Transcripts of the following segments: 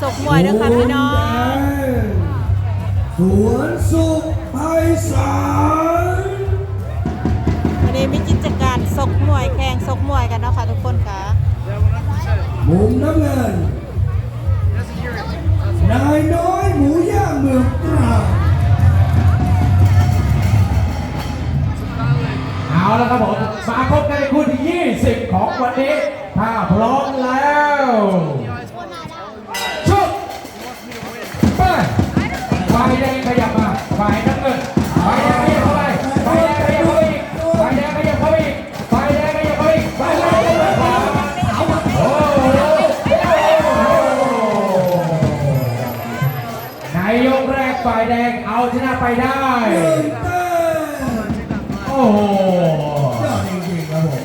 สกมวยนะคะพี่น้อง สวนสุขไพศาลวันนี้มีกิจการสกมวยแข่งสกมวยกันเนาะค่ะทุกคนค่ะ มุมน้ำเงิน นายน้อยหมูย่างเมืองตราเอาแล้วครับผมมาพบกันในคู่ที่ 20 ของวันนี้ ถ้าพร้อมแล้ว ฝ่ายงินฝ่าแดงขยับเข้าไปฝ่แดงขยับเข้าไกฝ่แดงขยับเข้าไกฝ่แดงขยองขยับเข้าอีโอ้โหในยกแรกฝ่แดงเอาชนะไปได้ โอ้โห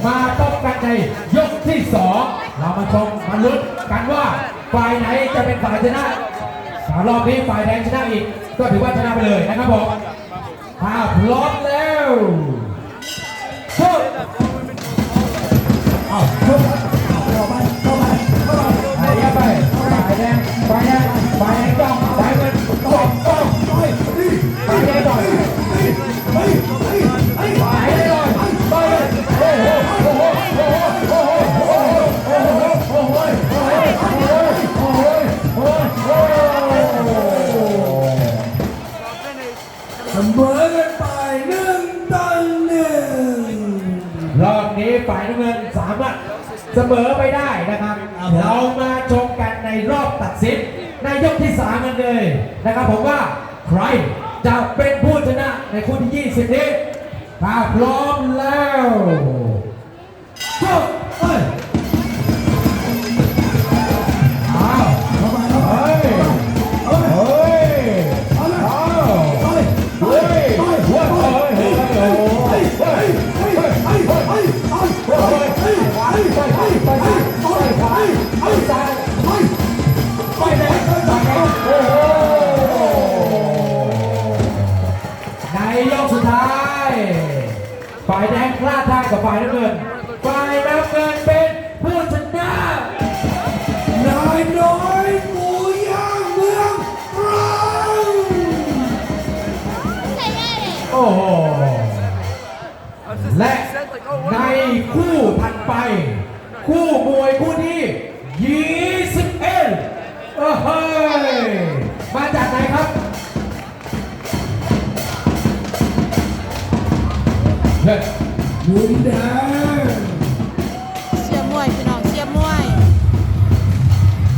มาต้กันในยกที่สองเรามาชมมาลุ้นกันว่าฝ่ายไหนจะเป็นฝ่ายชนะรอบนี้ฝ่ายแดงชนะอีก ก็ถือว่าชนะไปเลยนะครับผมถ้าพร้อมแล้วสู้ เสมอไปได้นะครับ เรามาชมกันในรอบตัดสินในยกที่สามกันเลยนะครับผมว่าใครจะเป็นผู้ชนะในคู่ที่ 20 นี้ถ้าพร้อมแล้วก็เงพลาดท่ากับฝ่ายน้ำเงินฝ่ายน้ำเงินเป็นผู้ชนะนายน้อยหมูย่างเมืองตรังโอ้โหและในคู่ถัดไป คู่มวยคู่ที่21เออเฮ้ยมาจากไหนครับเฮ้ ยมุมแดงเชียร์มวยพี่น้องเชียร์มวย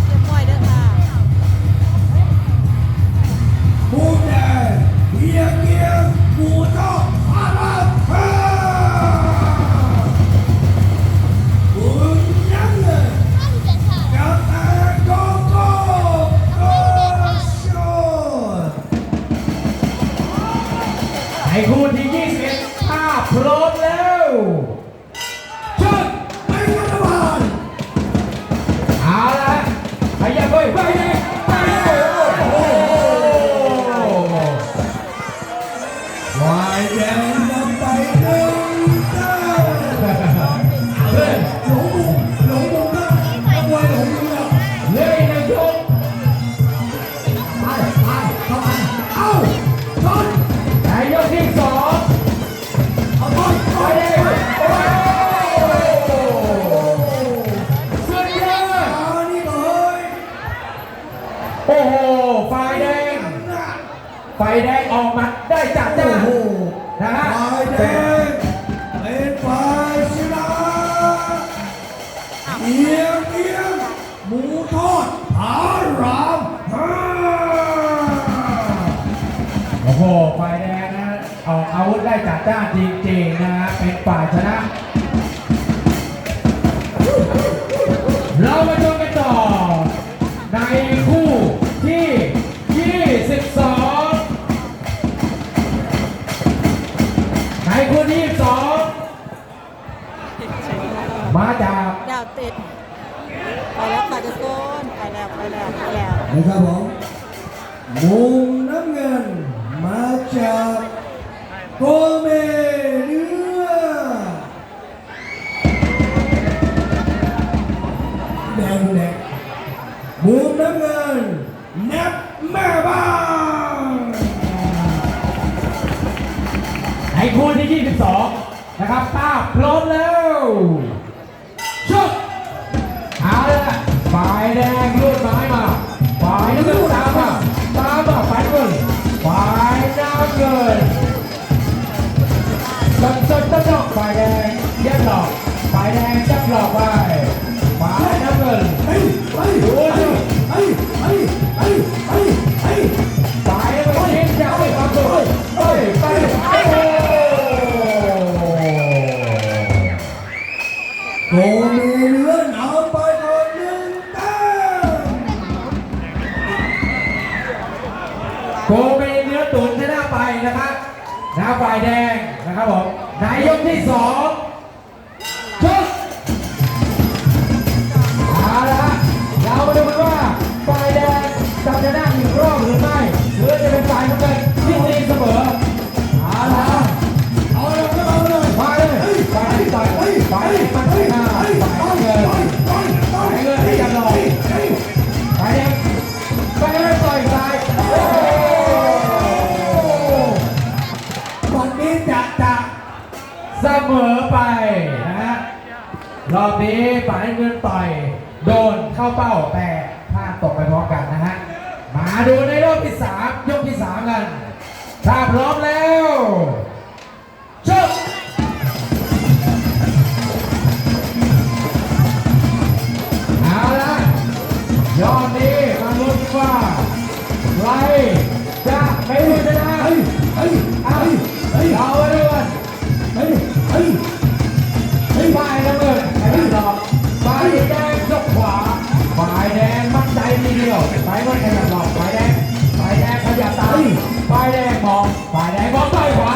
เชียร์มวยเด้อค่ะมุมแดงเฮียเกียงหมูทอดอาราเธอมุมยังเลยกับแอโกโก้โกโชในคู่ที่21ถ้าพร้อมแล้ว ไฟแดงไฟแดงออกมาได้จัดจ้าโอ้โหนะฮะฝ่ายแดงเป็นฝ่ายชนะเอียงเอียงหมูทอดผาราม่าโอ้โหไฟแดงนะออกอาวุธได้จัดจ้านจริงๆนะฮะเป็นฝ่ายชนะ เรามาชม ติด ไปแล้วค่ะจะโซนไปแล้วไปแล้วไปแล้วนะครับผมมุงน้ำเงินมาจากโกเมเนื้อแดงแดงมุงน้ำเงินนับแม่บ้านไอ้คู่ที่ 22 นะครับป้าพร้อมแล้ว นก็ต้องฝ่ายแดงยับหลอกฝ่ายแดงจับหลอกไปฝ่ายน้ำเงินไปไปโอ้ยไปไปไป นะฝ่ายแดงนะครับผมนายยกที่สอง เสมอไปนะฮะรอบนี้ฝ่ายเงินต่อยโดนเข้าเป้าแต่พลาดตกไปพร้อมกันนะฮะมาดูในรอบที่สามยกที่สามกันถ้าพร้อมแล้ว เดียวไปรถขยับหลอกไปแดงไปแดงขยับตามไปแดงมองไปแดงมองไปขวา